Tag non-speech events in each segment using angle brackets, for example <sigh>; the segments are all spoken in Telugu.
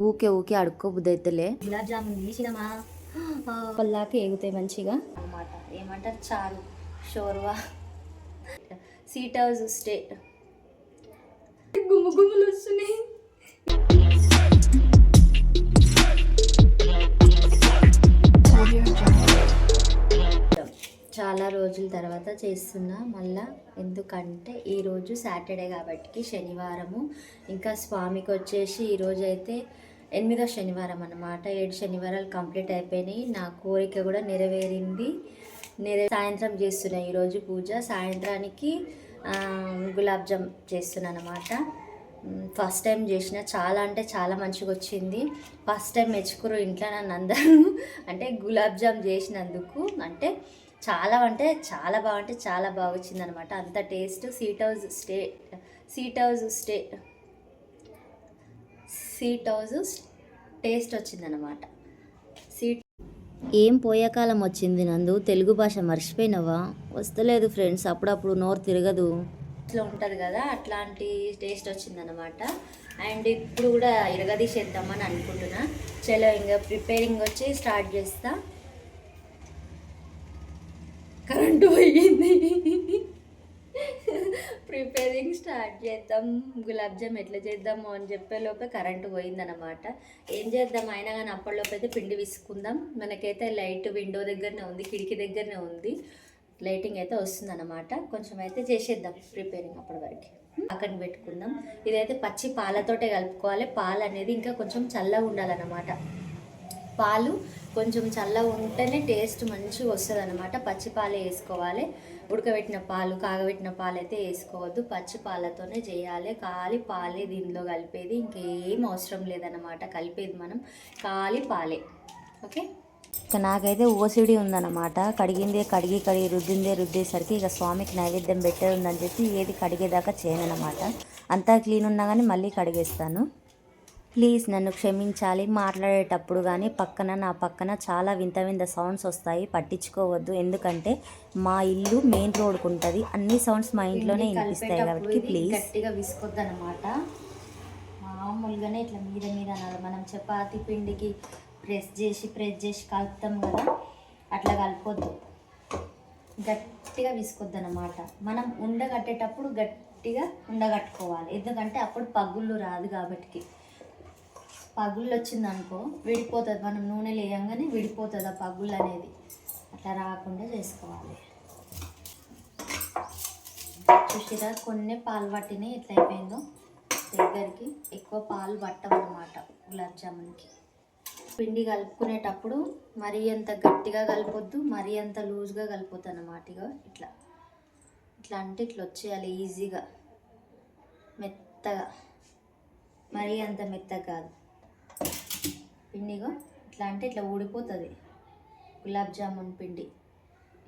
ఊకే ఊకే అడుక్కోబుద్ది అయితేలే గులాబ్ జామున్ తీసినమా <gasps> పల్లాకి ఎగుతాయి మంచిగా. అనమాట ఏమంటారు? చారు షోర్వా. Seat house stay. గుమ్ము గుమ్ములు వస్తున్నాయి. చాలా రోజుల తర్వాత చేస్తున్నా. మళ్ళా ఎందుకంటే ఈరోజు సాటర్డే కాబట్టి శనివారము. ఇంకా స్వామికి వచ్చేసి ఈరోజు అయితే ఎనిమిదో శనివారం అన్నమాట. ఏడు శనివారాలు కంప్లీట్ అయిపోయినాయి. నా కోరిక కూడా నెరవేరింది. నెరవే సాయంత్రం చేస్తున్నా ఈరోజు పూజ. సాయంత్రానికి గులాబ్ జామ్ చేస్తున్నాను అనమాట ఫస్ట్ టైం చేసిన. చాలా అంటే చాలా మంచిగా వచ్చింది. ఫస్ట్ టైం మెచ్చుకురు ఇంట్లో నన్ను అందరూ. <laughs> అంటే గులాబ్ జామ్ చేసినందుకు. అంటే చాలా అంటే చాలా బాగుంటే చాలా బాగా వచ్చింది అనమాట అంత taste. Seat house stay seat house stay seat house taste వచ్చిందనమాట సీట్ ఏం పోయే కాలం వచ్చింది నందు? తెలుగు భాష మర్చిపోయినావా? వస్తలేదు ఫ్రెండ్స్ అప్పుడప్పుడు నోరు తిరగదు. ఇట్లా ఉంటుంది కదా అట్లాంటి టేస్ట్ వచ్చిందనమాట అండ్ ఇప్పుడు కూడా ఇరగదీసేద్దామని అనుకుంటున్నా. చలో ఇంకా ప్రిపేరింగ్ వచ్చి స్టార్ట్ చేస్తా. కరెంటు పోయింది. ప్రిపేరింగ్ స్టార్ట్ చేద్దాం. గులాబ్ జామ్ ఎట్లా చేద్దాము అని చెప్పే లోపే కరెంటు పోయిందనమాట ఏం చేద్దాం? అయినా కానీ అప్పటిలోపు అయితే పిండి విసుకుందాం మనకైతే లైట్ విండో దగ్గరనే ఉంది కిటికీ దగ్గరనే ఉంది. లైటింగ్ అయితే వస్తుంది అనమాట కొంచెం అయితే చేసేద్దాం ప్రిపేరింగ్ అప్పటి వరకు. పక్కన పెట్టుకుందాం. ఇదైతే పచ్చి పాలతోటే కలుపుకోవాలి. పాలు అనేది ఇంకా కొంచెం చల్లగా ఉండాలన్నమాట. పాలు కొంచెం చల్లగా ఉంటేనే టేస్ట్ మంచిగా వస్తుంది అనమాట పచ్చిపాలే వేసుకోవాలి. ఉడకబెట్టిన పాలు కాగబెట్టిన పాలు అయితే వేసుకోవద్దు. పచ్చి పాలతోనే చేయాలి. కాలి పాలే దీనిలో కలిపేది. ఇంకేం అవసరం లేదన్నమాట. కలిపేది మనం. కాలి పాలే. ఓకే? ఇక నాకైతే ఓసిడి ఉందన్నమాట. కడిగిందే కడిగి కడిగి రుద్దిందే రుద్దేసరికి ఇక స్వామికి నైవేద్యం పెట్టేది ఉందని చెప్పి ఏది కడిగేదాకా చేయనన్నమాట. అంతా క్లీన్ ఉన్నా కానీ మళ్ళీ కడిగేస్తాను. ప్లీజ్ నన్ను క్షమించాలి. మాట్లాడేటప్పుడు కానీ పక్కన నా పక్కన చాలా వింత వింత సౌండ్స్ వస్తాయి. పట్టించుకోవద్దు. ఎందుకంటే మా ఇల్లు మెయిన్ రోడ్కు ఉంటుంది. అన్ని సౌండ్స్ మా ఇంట్లోనే వినిపిస్తాయి కాబట్టి ప్లీజ్ గట్టిగా విసుకొద్దు అనమాట మామూలుగానే ఇట్లా మీద మీద అనాలి. మనం చపాతి పిండికి ప్రెస్ చేసి ప్రెస్ చేసి కలుపుతాం కదా అట్లా కలపొద్దు. గట్టిగా విసుకొద్దు అనమాట మనం ఉండగట్టేటప్పుడు గట్టిగా ఉండగట్టుకోవాలి. ఎందుకంటే అప్పుడు పగుళ్ళు రాదు కాబట్టి పగుళ్ళు వచ్చింది అనుకో విడిపోతుంది. మనం నూనె వేయంగానే విడిపోతుంది ఆ పగుళ్ళు అనేది అట్లా రాకుండా చేసుకోవాలి. చూసిరా కొన్ని పాలు పట్టినాయి. ఎట్లా అయిపోయిందో దగ్గరికి ఎక్కువ పాలు పట్టమన్నమాట గులాబ్ జామున్కి. పిండి కలుపుకునేటప్పుడు మరీ అంత గట్టిగా కలపొద్దు మరీ అంత లూజ్గా కలపొద్దు అన్నమాట ఇక ఇట్లా. ఇట్లా అంటే ఇట్లా వచ్చేయాలి ఈజీగా. మెత్తగా. మరీ అంత మెత్తగా కాదు. పిండిగా ఇట్లా అంటే ఇట్లా ఊడిపోతుంది. గులాబ్ జామున్ పిండి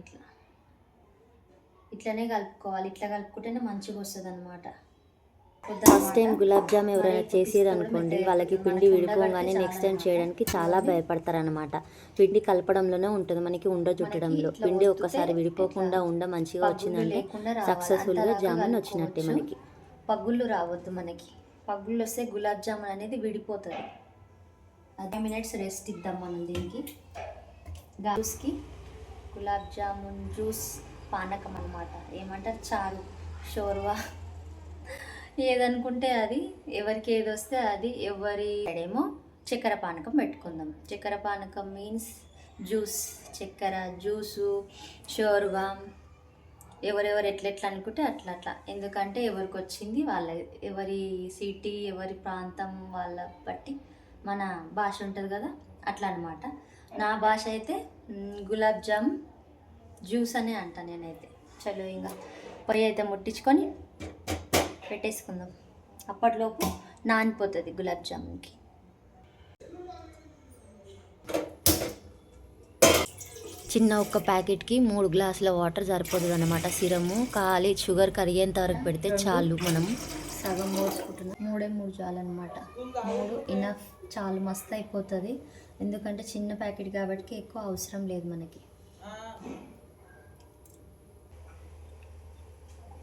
ఇట్లా. ఇట్లనే కలుపుకోవాలి. ఇట్లా కలుపుకుంటేనే మంచిగా వస్తుంది అనమాట ఫస్ట్ టైం గులాబ్ జామ్ ఎవరైనా చేసేది అనుకోండి వాళ్ళకి పిండి విడిపోగానే నెక్స్ట్ టైం చేయడానికి చాలా భయపడతారు అనమాట పిండి కలపడంలోనే ఉంటుంది. మనకి ఉండ చుట్టడంలో. పిండి ఒక్కసారి విడిపోకుండా ఉండ మంచిగా వచ్చిందంటే సక్సెస్ఫుల్గా జామున్ వచ్చినట్టే మనకి. పగుళ్ళు రావద్దు మనకి. పగుళ్ళు వస్తే గులాబ్ జామున్ అనేది విడిపోతుంది. టెన్ మినిట్స్ రెస్ట్ ఇద్దాం మనం దీనికి. జ్యూస్కి గులాబ్ జామున్ జ్యూస్ పానకం అనమాట ఏమంటారు? చారు షోర్వా. ఏదనుకుంటే అది ఎవరికి ఏది వస్తే అది ఎవరి ఏమో చక్కెర పానకం పెట్టుకుందాం. చక్కెర పానకం మీన్స్ జ్యూస్ చక్కెర జ్యూసు షోర్వా. ఎవరెవరు ఎట్లెట్లా అనుకుంటే అట్లా అట్లా ఎందుకంటే ఎవరికి వచ్చింది వాళ్ళ ఎవరి సిటీ ఎవరి ప్రాంతం వాళ్ళ బట్టి మన భాష ఉంటుంది కదా అట్లా అనమాట నా భాష అయితే గులాబ్ జామ్ జ్యూస్ అనే అంట నేనైతే. చలో ఇంకా పొయ్యి అయితే ముట్టించుకొని పెట్టేసుకుందాం. అప్పటిలోపు నానిపోతుంది గులాబ్ జామున్కి. చిన్న ఒక్క ప్యాకెట్కి మూడు గ్లాసుల వాటర్ సరిపోతుంది అనమాట సిరము ఖాళీ షుగర్ కరిగేంత వరకు పెడితే చాలు మనం. సగం పోసుకుంటున్నాం. మూడే మూడు చాలు అనమాట మూడు ఇనఫ్. చాలా మస్తు అయిపోతుంది ఎందుకంటే చిన్న ప్యాకెట్ కాబట్టి ఎక్కువ అవసరం లేదు మనకి.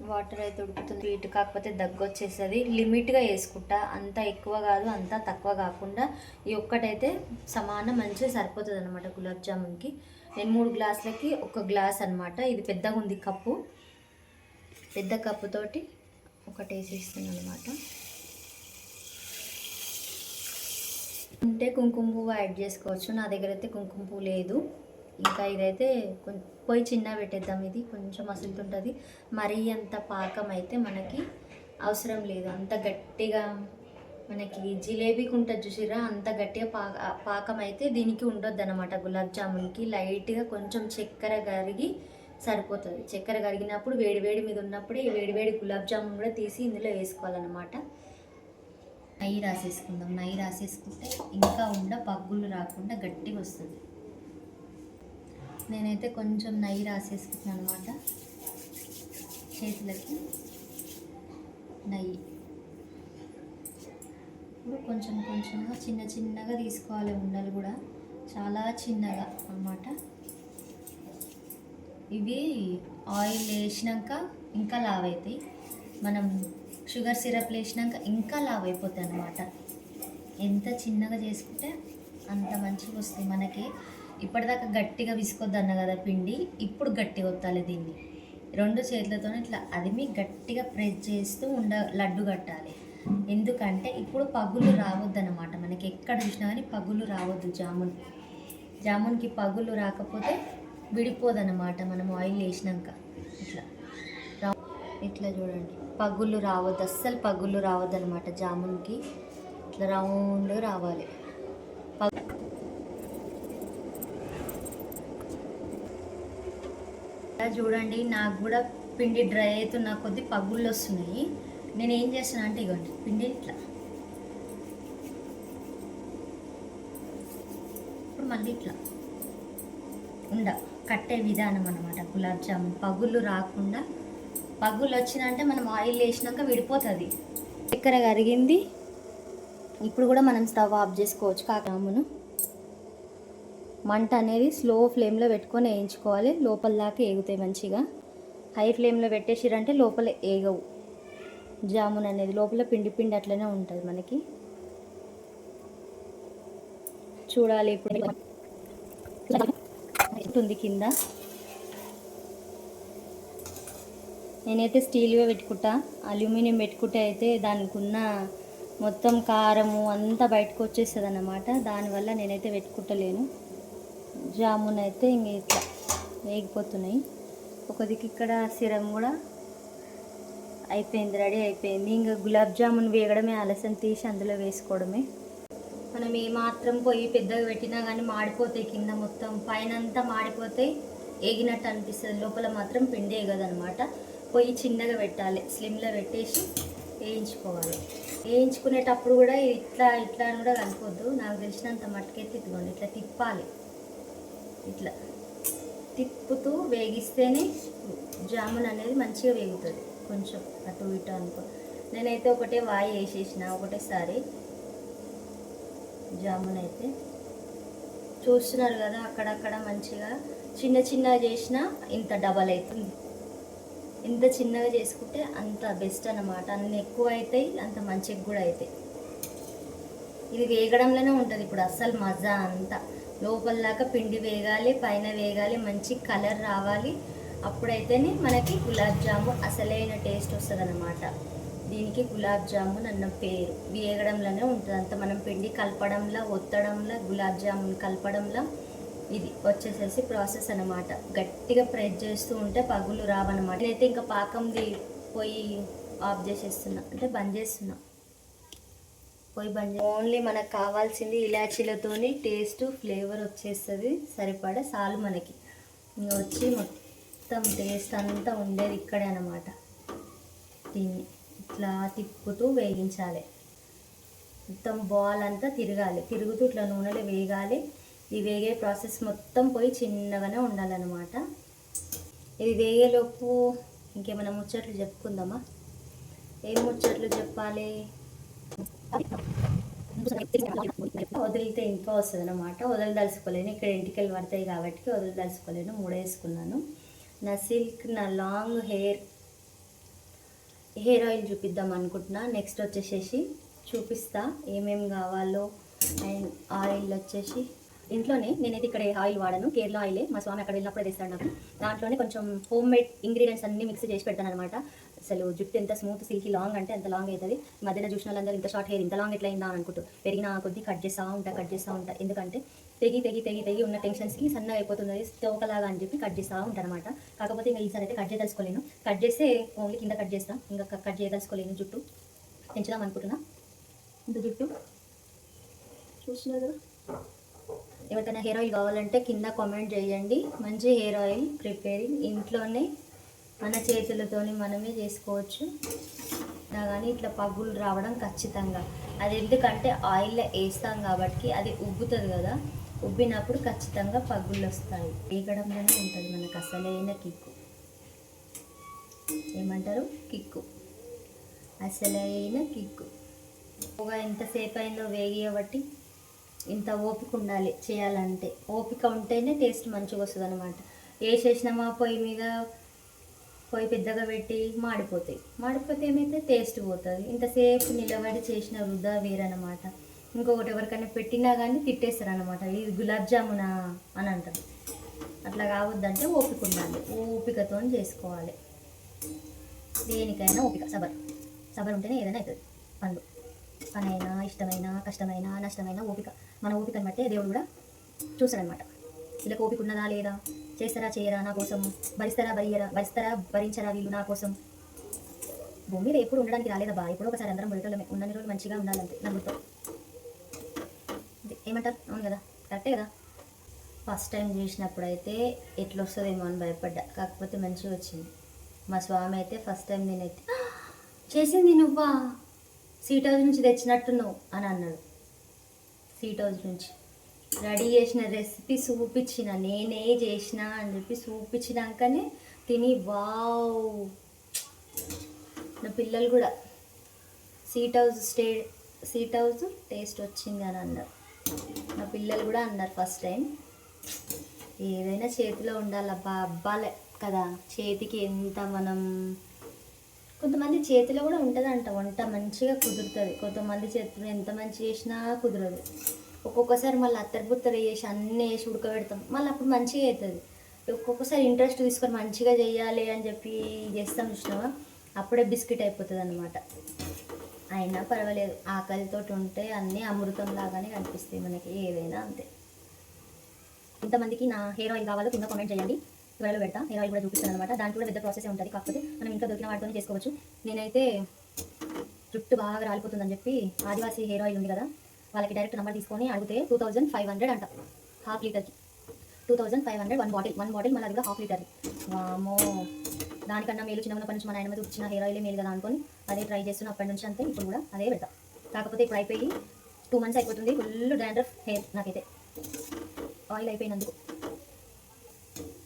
వాటర్ అయితే ఉడుకుతుంది. ఇటు కాకపోతే దగ్గు వచ్చేస్తుంది లిమిట్గా వేసుకుంటా అంత ఎక్కువ కాదు అంత తక్కువ కాకుండా ఈ ఒక్కటైతే సమానం మంచిగా సరిపోతుంది అనమాట గులాబ్ జామున్కి. నేను మూడు గ్లాసులకి ఒక గ్లాస్ అనమాట ఇది పెద్దగా ఉంది కప్పు. పెద్ద కప్పుతోటి ఒకటి వేసేస్తాను అనమాట ఉంటే కుంకుమ పువ్వు యాడ్ చేసుకోవచ్చు. నా దగ్గర అయితే కుంకుమ పువ్వు లేదు. ఇంకా ఇదైతే పోయి చిన్న పెట్టేద్దాం. ఇది కొంచెం మసులుతుంటుంది మరీ అంత పాకం అయితే మనకి అవసరం లేదు. అంత గట్టిగా మనకి జిలేబీకి ఉంటుంది చూసిరా అంత గట్టిగా పాక పాకం అయితే దీనికి ఉండొద్దు అనమాట గులాబ్ జామున్కి లైట్గా కొంచెం చక్కెర కరిగి సరిపోతుంది. చక్కెర కరిగినప్పుడు వేడి వేడి మీద ఉన్నప్పుడు ఈ వేడి వేడి గులాబ్ జామున్ కూడా తీసి ఇందులో వేసుకోవాలన్నమాట. నెయ్యి రాసేసుకుందాం. నెయ్యి రాసేసుకుంటే ఇంకా ఉండ పగ్గులు రాకుండా గట్టిగా వస్తుంది. నేనైతే కొంచెం నెయ్యి రాసేసుకుంటున్నాను అనమాట చేతులకి నెయ్యి ఇప్పుడు కొంచెం కొంచెంగా చిన్న చిన్నగా తీసుకోవాలి ఉండలు కూడా. చాలా చిన్నగా అన్నమాట. ఇవి ఆయిల్ వేసినాక ఇంకా లావ్ అవుతాయి మనం షుగర్ సిరప్ వేసినాక ఇంకా లావ్ అయిపోతాయి అన్నమాట ఎంత చిన్నగా చేసుకుంటే అంత మంచిగా వస్తుంది మనకి. ఇప్పటిదాకా గట్టిగా విసుకొద్దు అన్న కదా పిండి ఇప్పుడు గట్టిగా వత్తాలి దీన్ని. రెండు చేతులతో ఇట్లా అదిమి గట్టిగా ప్రెస్ చేస్తూ ఉండ లడ్డు కట్టాలి. ఎందుకంటే ఇప్పుడు పగులు రావద్దు అనమాట మనకి ఎక్కడ చూసినా కానీ పగులు రావద్దు జామున్. జామున్కి పగులు రాకపోతే విడిపోదన్నమాట మనం ఆయిల్ వేసినాక. ఇట్లా. రా- ఇట్లా చూడండి. పగులు రావద్దు అస్సలు పగులు రావద్దు అనమాట జామున్కి. ఇట్లా రౌండ్ రావాలి. ఇలా చూడండి నాకు కూడా పిండి డ్రై అవుతున్న కొద్ది పగుళ్ళు వస్తున్నాయి. నేను ఏం చేస్తాను అంటే ఇవ్వండి పిండి ఇట్లా. ఇప్పుడు మళ్ళీ ఇట్లా. ఉండ కట్టే విధానం అనమాట గులాబ్ జామున్. పగుళ్ళు రాకుండా పగులు వచ్చినంటే మనం ఆయిల్ వేసినాక విడిపోతుంది. చక్కెర కరిగింది. ఇప్పుడు కూడా మనం స్టవ్ ఆఫ్ చేసుకోవచ్చు కాకరామును మంట అనేది స్లో ఫ్లేమ్లో పెట్టుకొని వేయించుకోవాలి. లోపల దాకా ఏగుతాయి మంచిగా. హై ఫ్లేమ్లో పెట్టేసిరంటే లోపల ఏగవు. జామున్ అనేది లోపల పిండి పిండి అట్లనే ఉంటుంది మనకి. చూడాలి ఇప్పుడు. <laughs> ఉంటుంది కింద. నేనైతే స్టీల్వే పెట్టుకుంటా. అల్యూమినియం పెట్టుకుంటే అయితే దానికి ఉన్న మొత్తం కారము అంతా బయటకు వచ్చేస్తుంది అన్నమాట దానివల్ల నేనైతే పెట్టుకుంటలేను. జామున్ అయితే ఇంక ఇట్లా వేగిపోతున్నాయి. ఒక దిక్కు ఇక్కడ సిరం కూడా అయిపోయింది రెడీ అయిపోయింది. ఇంకా గులాబ్ జామున్ వేగడమే ఆలస్యం తీసి అందులో వేసుకోవడమే. మనం ఏ మాత్రం పొయ్యి పెద్దగా పెట్టినా కానీ మాడిపోతాయి కింద మొత్తం పైన అంతా మాడిపోతాయి ఏగినట్టు అనిపిస్తుంది. లోపల మాత్రం పిండి ఎగదనమాట పొయ్యి చిన్నగా పెట్టాలి. స్లిమ్లో పెట్టేసి వేయించుకోవాలి. వేయించుకునేటప్పుడు కూడా ఇట్లా ఇట్లా అని కూడా కలపొద్దు నాకు తెలిసినంత మట్టుకే తిప్పుకోండి ఇట్లా తిప్పాలి. ఇట్లా తిప్పుతూ వేగిస్తేనే జామున్ అనేది మంచిగా వేగుతుంది. కొంచెం అటు ఇటు అనుకో. నేనైతే ఒకటే వాయి వేసేసిన ఒకటేసారి జామున్ అయితే చూస్తున్నారు కదా అక్కడక్కడ మంచిగా చిన్న చిన్నగా చేసినా ఇంత డబల్ అవుతుంది. ఎంత చిన్నగా చేసుకుంటే అంత బెస్ట్ అనమాట అన్ని ఎక్కువ అవుతాయి అంత మంచిగా కూడా అవుతాయి ఇది వేగడంలోనే ఉంటుంది ఇప్పుడు అస్సలు మజా అంతా. లోపల దాకా పిండి వేగాలి పైన వేగాలి మంచి కలర్ రావాలి. అప్పుడైతేనే మనకి గులాబ్ జామున్ అసలైన టేస్ట్ వస్తుంది అనమాట దీనికి గులాబ్ జామున్ అన్న పేరు. వేగడంలోనే ఉంటుంది అంత. మనం పిండి కలపడంలో ఒత్తడంలో గులాబ్ జామున్ కలపడంలో ఇది వచ్చేసేసి ప్రాసెస్ అనమాట గట్టిగా ప్రెస్ చేస్తూ ఉంటే పగులు రావన్నమాట. నేనైతే ఇంకా పాకంది పోయి ఆఫ్ చేసేస్తున్నా. అంటే బంద్ చేస్తున్నా. పోయి బంద్ ఓన్లీ మనకు కావాల్సింది ఇలాచీలతోని టేస్ట్ ఫ్లేవర్ వచ్చేస్తుంది. సరిపడా చాలు మనకి. ఇంకా వచ్చి మొత్తం టేస్ట్ అంతా ఉండేది ఇక్కడే అనమాట దీన్ని ఇట్లా తిప్పుతూ వేగించాలి. మొత్తం బాల్ అంతా తిరగాలి. తిరుగుతూ ఇట్లా నూనెలో వేగాలి. ఈ వేగే ప్రాసెస్ మొత్తం పోయి చిన్నగానే ఉండాలన్నమాట. ఇది వేగేలోపు ఇంకేమైనా ముచ్చట్లు చెప్పుకుందామా? ఏం ముచ్చట్లు చెప్పాలి? వదిలితే ఇంకా వస్తుంది అనమాట వదలదలుచుకోలేను ఇక్కడ ఇంటికెళ్ళి పడతాయి కాబట్టి వదలదలుచుకోలేను మూడేసుకున్నాను. నా సిల్క్ నా లాంగ్ హెయిర్ హెయిర్ ఆయిల్ చూపిద్దాం అనుకుంటున్నా. నెక్స్ట్ వచ్చేసేసి చూపిస్తా ఏమేమి కావాలో. అండ్ ఆయిల్ వచ్చేసి ఇంట్లోనే నేనైతే ఇక్కడ ఆయిల్ వాడను. కేరళ ఆయిలే. మా స్వామి అక్కడ వెళ్ళినప్పుడు తెస్తాడు నాకు. దాంట్లోనే కొంచెం హోమ్ మేడ్ ఇంగ్రీడియంట్స్ అన్ని మిక్స్ చేసి పెడతాను అనమాట అసలు జుట్టు ఎంత స్మూత్ సిల్కీ లాంగ్ అంటే అంత లాంగ్ అవుతుంది. మధ్యలో మధ్యన చూసిన వాళ్ళందరూ ఇంత షార్ట్ హెయిర్ ఇంత లాంగ్ ఎట్లా అయిందా అనుకుంటూ పెరిగిన కొద్దీ కట్ చేస్తూ ఉంటా కట్ చేస్తూ ఉంటా. ఎందుకంటే తెగి తెగి తెగి తెగి ఉన్న టెన్షన్స్కి సన్నగా అయిపోతుంది. తోకలాగా అని చెప్పి కట్ చేస్తూ ఉంటాను అనమాట కాకపోతే ఇంకా ఈసారి అయితే కట్ చేయదలుచుకోలేను. కట్ చేస్తే ఓన్లీ కింద కట్ చేస్తా. ఇంకా కట్ చేయదలుచుకోలేను జుట్టు. పెంచుదాం అనుకుంటున్నా. ఇంత జుట్టు? చూస్తున్నారు కదా? ఎవరికైనా హెయిర్ ఆయిల్ కావాలంటే కింద కామెంట్ చేయండి. మంచి హెయిర్ ఆయిల్ ప్రిపేరింగ్ ఇంట్లోనే మన చేతులతోని మనమే చేసుకోవచ్చు. కానీ ఇట్లా పగులు రావడం ఖచ్చితంగా. అది ఎందుకంటే ఆయిల్లో వేస్తాం కాబట్టి అది ఉబ్బుతుంది కదా. ఉబ్బినప్పుడు ఖచ్చితంగా పగుళ్ళు వస్తాయి. వేగడంలోనే ఉంటుంది మనకు అసలైన కిక్కు ఏమంటారు? కిక్కు అసలైన కిక్కు ఒక ఎంతసేపు అయిందో వేగి ఇంత ఓపిక ఉండాలి చేయాలంటే. ఓపిక ఉంటేనే టేస్ట్ మంచిగా వస్తుంది అనమాట వేసేసినామా పొయ్యి మీద పొయ్యి పెద్దగా పెట్టి మాడిపోతాయి. మాడిపోతే ఏమైతే టేస్ట్ పోతుంది. ఇంతసేపు నిలబడి చేసిన వృధా వేరనమాట ఇంకొకటి ఎవరికైనా పెట్టినా కానీ తిట్టేస్తారు అనమాట ఇది గులాబ్ జామునా అని అంటారు. అట్లా కావద్దంటే ఓపిక ఉండాలి. ఓపికతో చేసుకోవాలి. దేనికైనా ఓపిక సబర్. సబర్ ఉంటేనే ఏదైనా అవుతుంది పండు. పనైనా ఇష్టమైన కష్టమైన నష్టమైన ఓపిక. మన ఓపికని బట్టే దేవుడు కూడా చూస్తాడనమాట వీళ్ళకి ఓపిక ఉన్నదా లేదా? చేస్తారా చేయరా? నా కోసం భరిస్తారా భరియరా? భరిస్తారా భరించరా వీళ్ళు నా కోసం? భూమి మీద ఎప్పుడు ఉండడానికి రాలేదబ్బా. బా ఎప్పుడు ఒకసారి అందరం బయటమే ఉన్నన్ని రోజులు మంచిగా ఉండాలంటే నమ్ముతో ఏమంటారు? అవును కదా. కరెక్టే కదా. ఫస్ట్ టైం చేసినప్పుడు అయితే ఎట్లా వస్తుందేమో అని భయపడ్డా. కాకపోతే మంచిగా వచ్చింది. మా స్వామి అయితే ఫస్ట్ టైం నేనైతే చేసింది నువ్వా? సీట్ హౌస్ నుంచి తెచ్చినట్టున్నావు అని అన్నాడు. సీట్ హౌస్ నుంచి. రెడీ చేసిన రెసిపీ చూపించిన నేనే చేసిన అని చెప్పి చూపించినాకనే తిని వావ్. నా పిల్లలు కూడా seat house stay seat house taste వచ్చింది అని అన్నారు. నా పిల్లలు కూడా అన్నారు ఫస్ట్ టైం. ఏదైనా చేతిలో ఉండాలబ్బా అబ్బాలే కదా. చేతికి ఎంత మనం కొంతమంది చేతిలో కూడా ఉంటుందంట వంట మంచిగా కుదురుతుంది. కొంతమంది చేతిలో ఎంత మంచి చేసినా కుదరదు. ఒక్కొక్కసారి మళ్ళీ అత్తరిపుత్తర చేసి అన్నీ వేసి ఉడకబెడతాం. మళ్ళీ అప్పుడు మంచిగా అవుతుంది ఒక్కొక్కసారి ఇంట్రెస్ట్ తీసుకొని మంచిగా చేయాలి అని చెప్పి చేస్తాం చూసినావా? అప్పుడే బిస్కెట్ అయిపోతుంది అనమాట అయినా పర్వాలేదు. ఆకలితో ఉంటే అన్నీ అమృతం లాగానే కనిపిస్తాయి మనకి. ఏదైనా అంతే. ఇంతమందికి నా హెయిర్ ఆయిల్ కావాలో కింద కామెంట్ చేయండి. త్వరలో పెడతా. హెయిర్ ఆయిల్ కూడా చూపిస్తాను అనమాట దానికి కూడా పెద్ద ప్రాసెస్ ఉంటుంది. కాకపోతే మనం ఇంకా దొరికిన వాటితోనే చేసుకోవచ్చు. నేనైతే జుట్టు బాగా రాలిపోతుందని చెప్పి ఆదివాసీ హెయిర్ ఆయిల్ ఉంది కదా వాళ్ళకి డైరెక్ట్ నెంబర్ తీసుకొని అడిగితే టూ థౌజండ్ ఫైవ్ హండ్రెడ్ అంట. హాఫ్ లీటర్కి. Two thousand five hundred one bottle one bottle మళ్ళీ అది కూడా హాఫ్ లీటర్. వామో దానికన్నా మేలు చిన్నప్పటి నుంచి మా మీద వచ్చిన హెయిర్ ఆయిల్ మేలు కదా అనుకొని అదే ట్రై చేస్తున్నా అప్పటి నుంచి అంతే ఇప్పుడు కూడా అదే పెడతా. కాకపోతే ఇప్పుడు అయిపోయి టూ మంత్స్ అయిపోతుంది. ఫుల్ డాండ్రఫ్ హెయిర్ నాకైతే. ఆయిల్ అయిపోయినందుకు.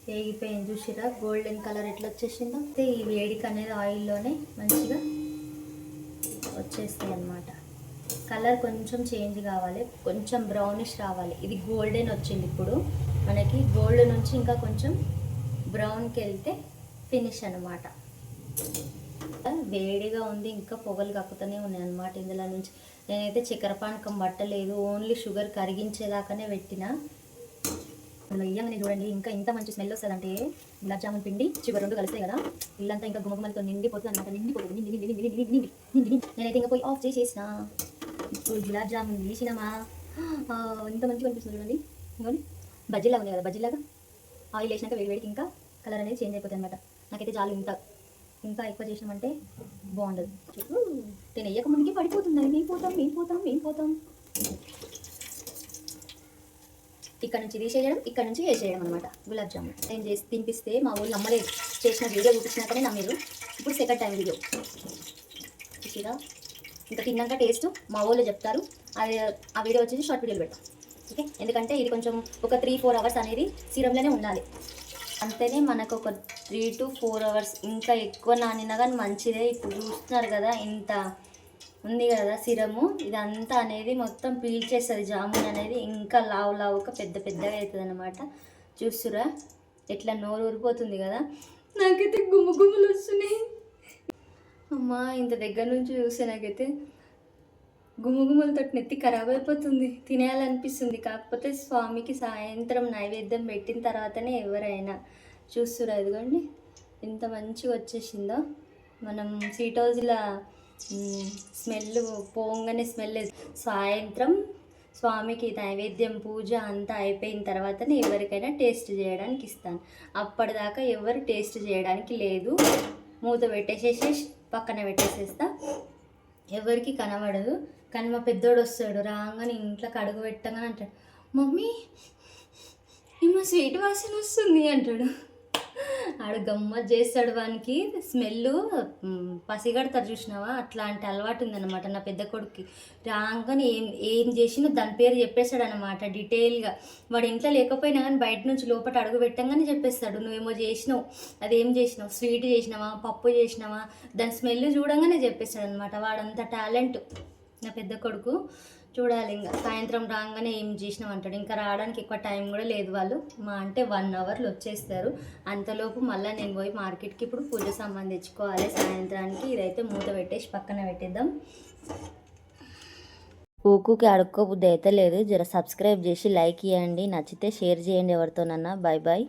వేగిపోయింది చూసిరా గోల్డెన్ కలర్ ఎట్లా వచ్చేసిందో అయితే ఈ వేడికి అనేది ఆయిల్లోనే మంచిగా వచ్చేస్తాయి అన్నమాట కలర్ కొంచెం చేంజ్ కావాలి కొంచెం బ్రౌనిష్ రావాలి. ఇది గోల్డెన్ వచ్చింది ఇప్పుడు. మనకి గోల్డ్ నుంచి ఇంకా కొంచెం బ్రౌన్కి వెళ్తే ఫినిష్ అనమాట వేడిగా ఉంది ఇంకా పొగలు కక్కుతూనే ఉన్నాయి అనమాట ఇందులో నుంచి. నేనైతే చక్కెర పానకం పట్టలేదు ఓన్లీ షుగర్ కరిగించేదాకానే పెట్టిన. అందులో ఇయ్యంగానే చూడండి ఇంకా ఇంత మంచి స్మెల్ వస్తుందంటే గులాబ్ జామున్ పిండి చివరి రెండు కలుస్తాయి కదా. ఇల్లంతా ఇంకా గుమ్మగుమ్మలతో నిండిపోతుంది అనమాట నిండిపోతుంది నిండి నిండి నిండి నిండి నిండి నిండి నేనైతే ఇంకా పోయి ఆఫ్ చేసేసిన. ఇప్పుడు గులాబ్ జామున్ తీసినామా ఇంత మంచిగా అనిపిస్తుంది చూడండి. ఇంకోండి బజ్జీలాగా ఉన్నాయి కదా బజ్జీలాగా ఆయిల్ వేసినాక వేడి వేడికి ఇంకా కలర్ అనేది చేంజ్ అయిపోతుంది అనమాట నాకైతే చాలు ఇంత. ఇంకా ఎక్కువ చేసినామంటే బాగుండదు. నేను వేయక ముందుకే పడిపోతుంది మేము పోతాం మేము పోతాం మేము పోతాం. ఇక్కడ నుంచి తీసేయడం ఇక్కడ నుంచి వేసేయడం అనమాట గులాబ్ జామున్. నేను చేసి తినిపిస్తే మా ఊళ్ళు నమ్మలేదు చేసిన వీడియో చూపించినాకనే నమ్మరు. ఇప్పుడు సెకండ్ టైం వీడియో చూసిరా? ఇంకా తిన్నాక టేస్ట్ మా వాళ్ళు చెప్తారు. అది ఆ వీడియో వచ్చేసి షార్ట్ వీడియోలు పెడతాం. ఓకే? ఎందుకంటే ఇది కొంచెం ఒక త్రీ ఫోర్ అవర్స్ అనేది సీరంలోనే ఉండాలి. అంతేనే మనకు ఒక త్రీ టు ఫోర్ అవర్స్ ఇంకా ఎక్కువ నానినా కానీ మంచిదే. ఇప్పుడు చూస్తున్నారు కదా ఇంత ఉంది కదా సిరము. ఇదంతా అనేది మొత్తం పీల్చేస్తుంది. జామున్ అనేది ఇంకా లావు లావుగా పెద్ద పెద్దగా అవుతుంది అనమాట చూస్తురా? ఎట్లా నోరు ఊరిపోతుంది కదా. నాకైతే గుమ్ము గుమ్ములు వస్తున్నాయి. అమ్మా ఇంత దగ్గర నుంచి చూస్తే నాకైతే గుమగుమలతో నెత్తి ఖరాబ్ అయిపోతుంది. తినేయాలనిపిస్తుంది. కాకపోతే స్వామికి సాయంత్రం నైవేద్యం పెట్టిన తర్వాతనే ఎవరైనా చూస్తురా ఇదిగోండి. ఎంత మంచిగా వచ్చేసిందో. మనం సీట్ హౌస్లో స్మెల్ పోగానే స్మెల్ సాయంత్రం స్వామికి నైవేద్యం పూజ అంతా అయిపోయిన తర్వాతనే ఎవరికైనా టేస్ట్ చేయడానికి ఇస్తాను. అప్పటిదాకా ఎవరు టేస్ట్ చేయడానికి లేదు. మూత పెట్టేసేసి పక్కన పెట్టేసేస్తా. ఎవరికి కనబడదు. కానీ మా పెద్దోడు వస్తాడు. రాగానే ఇంట్లోకి అడుగు పెట్టగానే అంటాడు మమ్మీ మా స్వీట్ వాసన వస్తుంది అంటాడు. ఆడు గమ్మత్ చేస్తాడు వానికి. స్మెల్ పసిగడతారు చూసినావా? అట్లాంటి అలవాటు ఉందన్నమాట నా పెద్ద కొడుక్కి. రాగానే ఏం ఏం చేసినా దాని పేరు చెప్పేస్తాడు అనమాట డీటెయిల్గా. వాడు ఇంట్లో లేకపోయినా కానీ బయట నుంచి లోపల అడుగు పెట్టంగానే చెప్పేస్తాడు. నువ్వేమో చేసినావు అదేం చేసినావు? స్వీట్ చేసినావా? పప్పు చేసినావా? దాని స్మెల్ చూడంగానే చెప్పేస్తాడు అనమాట వాడంత టాలెంట్ నా పెద్ద కొడుకు. చూడాలి ఇంకా సాయంత్రం రాగానే ఏం చేసినాం అంటాడు. ఇంకా రావడానికి ఎక్కువ టైం కూడా లేదు వాళ్ళు. మా అంటే వన్ అవర్లో వచ్చేస్తారు. అంతలోపు మళ్ళీ నేను పోయి మార్కెట్కి ఇప్పుడు పూజ సామాన్ తెచ్చుకోవాలి. సాయంత్రానికి ఇదైతే మూత పెట్టేసి పక్కన పెట్టేద్దాం. ఊకుకి అడుక్కోబుద్ధి అయితే లేదు. జర సబ్స్క్రైబ్ చేసి లైక్ ఇవ్వండి నచ్చితే షేర్ చేయండి ఎవరితోనన్నా. Bye bye